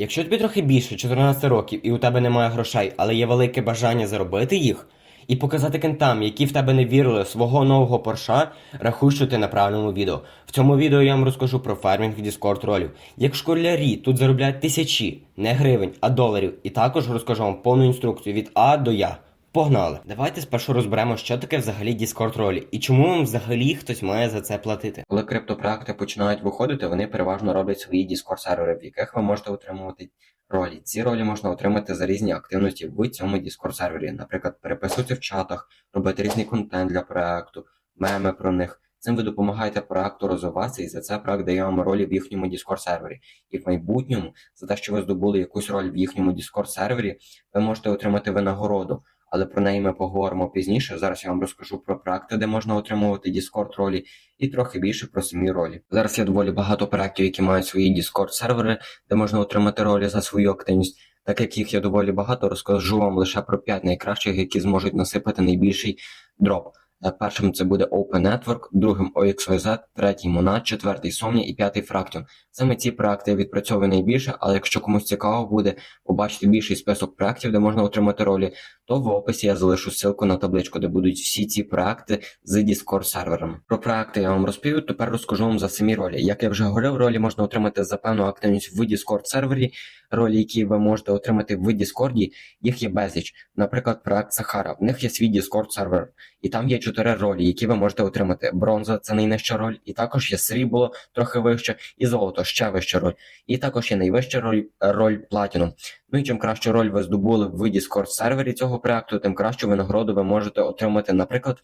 Якщо тобі трохи більше 14 років і у тебе немає грошей, але є велике бажання заробити їх і показати кентам, які в тебе не вірили свого нового порша, рахуй, що ти на правильному відео. В цьому відео я вам розкажу про фармінг Discord ролів. Як школярі тут заробляють тисячі, не гривень, а доларів. І також розкажу вам повну інструкцію від А до Я. Погнали! Давайте спершу розберемо, що таке взагалі Discord ролі і чому вам взагалі хтось має за це платити. Коли криптопроекти починають виходити, вони переважно роблять свої Discord сервери, в яких ви можете отримувати ролі. Ці ролі можна отримати за різні активності в цьому Discord сервері. Наприклад, переписувати в чатах, робити різний контент для проекту, меми про них. Цим ви допомагаєте проекту розвиватися, і за це проект дає вам ролі в їхньому Discord сервері. І в майбутньому, за те, що ви здобули якусь роль в їхньому Discord сервері, ви можете отримати винагороду. Але про неї ми поговоримо пізніше. Зараз я вам розкажу про проекти, де можна отримувати Discord ролі, і трохи більше про самі ролі. Зараз є доволі багато проектів, які мають свої Discord сервери, де можна отримати ролі за свою активність. Так як їх є доволі багато, розкажу вам лише про 5 найкращих, які зможуть насипати найбільший дроп. Е, Першим це буде Open Network, другим OXYZ, третій Monad, четвертий Somnia і п'ятий Fraction. Саме ці проекти я відпрацьовую найбільше, але якщо комусь цікаво буде побачити більший список проектів, де можна отримати ролі, то в описі я залишу ссылку на табличку, де будуть всі ці проекти з Discord серверами. Про проекти я вам розповів, тепер розкажу вам за самі ролі. Як я вже говорив, ролі можна отримати за певну активність в Discord сервері. Ролі, які ви можете отримати в Discord, їх є безліч. Наприклад, проект Сахара. В них є свій Discord сервер, і там є чотири ролі, які ви можете отримати. Бронза це найнижча роль, і також є срібло трохи вище, і золото ще вища роль. І також є найвища роль роль платіну. Ну і чим кращу роль ви здобули в Discord сервері цього проекту, тим кращу винагороду ви можете отримати, наприклад,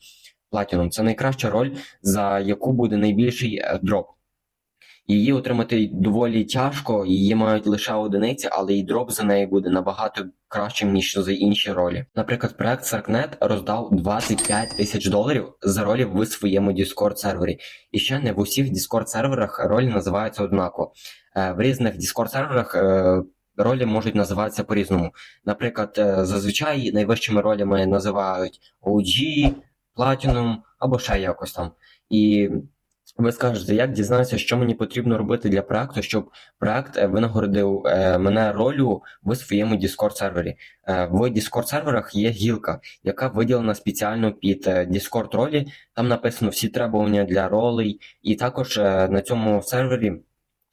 платіном. Це найкраща роль, за яку буде найбільший е, дроп. Її отримати доволі тяжко, її мають лише одиниці, але і дроп за неї буде набагато кращим, ніж за інші ролі. Наприклад, проект Sarknet роздав 25 тисяч доларів за ролі в своєму Discord сервері. І ще не в усіх Discord серверах ролі називаються однаково. Е, В різних Discord серверах е, ролі можуть називатися по-різному. Наприклад, е, зазвичай найвищими ролями називають OG, Platinum або ще якось там. І ви скажете, як дізнатися, що мені потрібно робити для проекту, щоб проект е, винагородив е, мене ролю в своєму Discord сервері. Е, в Discord серверах є гілка, яка виділена спеціально під Discord ролі. Там написано всі требування для ролей, і також на цьому сервері.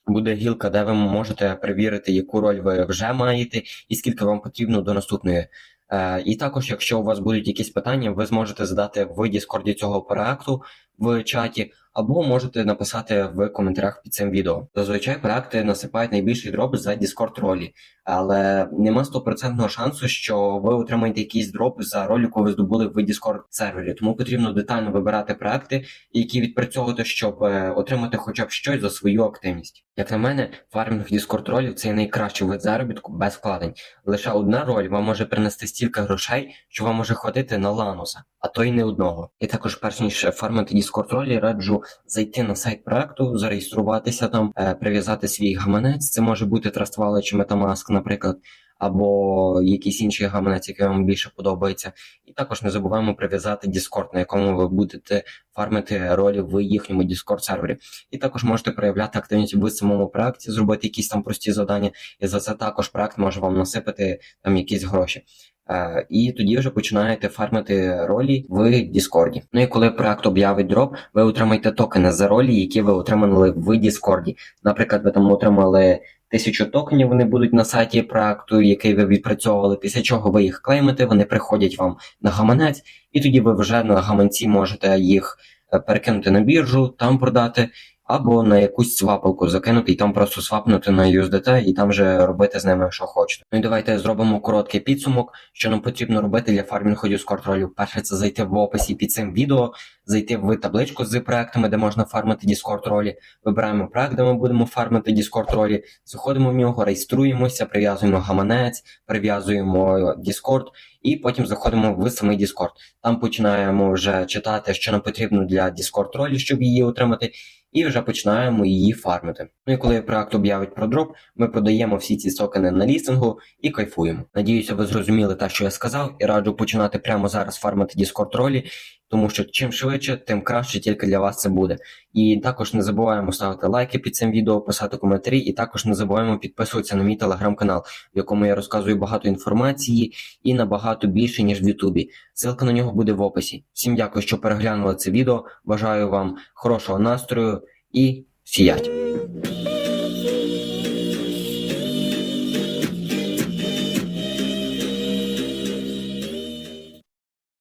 Буде гілка, де ви можете перевірити, яку роль ви вже маєте, і скільки вам потрібно до наступної. Е, І також, якщо у вас будуть якісь питання, ви зможете задати в Діскорді цього проекту в чаті, або можете написати в коментарях під цим відео. Зазвичай проекти насипають найбільший дроп за Discord ролі, але нема стопроцентного шансу, що ви отримаєте якийсь дроп за роль, яку ви здобули в Discord сервері. Тому потрібно детально вибирати проекти, які відпрацьовувати, щоб е, отримати хоча б щось за свою активність. Як на мене, фармінг Discord ролів це найкращий вид заробітку без вкладень. Лише одна роль вам може принести стільки грошей, що вам може хватити на лануса, а то й не одного. І також, перш ніж фармити Discord ролі, раджу зайти на сайт проекту, зареєструватися там, е, прив'язати свій гаманець. Це може бути Trust Wallet чи Metamask, наприклад, або якийсь інший гаманець, який вам більше подобається. І також не забуваємо прив'язати Discord, на якому ви будете фармити ролі в їхньому Discord сервері. І також можете проявляти активність в самому проекті, зробити якісь там прості завдання, і за це також проект може вам насипати там якісь гроші. І тоді вже починаєте фармити ролі в Діскорді. Ну і коли проект об'явить дроп, ви отримаєте токени за ролі, які ви отримали в Діскорді. Наприклад, ви там отримали тисячу токенів, вони будуть на сайті проекту, який ви відпрацьовували, після чого ви їх клеймите, вони приходять вам на гаманець, і тоді ви вже на гаманці можете їх е, перекинути на біржу, там продати. Або на якусь свапалку закинути і там просто свапнути на USDT і там вже робити з ними, що хочете. Ну і давайте зробимо короткий підсумок, що нам потрібно робити для фармінгу Discord ролів. Перше, це зайти в описі під цим відео, зайти в табличку з проектами, де можна фармити Discord ролі. Вибираємо проект, де ми будемо фармити Discord ролі, заходимо в нього, реєструємося, прив'язуємо гаманець, прив'язуємо Discord. І потім заходимо в самий Discord. Там починаємо вже читати, що нам потрібно для Discord ролі, щоб її отримати, і вже починаємо її фармити. Ну і коли проект об'явить про дроп, ми продаємо всі ці токени на лістингу і кайфуємо. Надіюся, ви зрозуміли те, що я сказав, і раджу починати прямо зараз фармити Discord ролі. Тому що чим швидше, тим краще тільки для вас це буде. І також не забуваємо ставити лайки під цим відео, писати коментарі, і також не забуваємо підписуватися на мій телеграм-канал, в якому я розказую багато інформації і набагато більше, ніж в Ютубі. Ссылка на нього буде в описі. Всім дякую, що переглянули це відео. Бажаю вам хорошого настрою і сіять!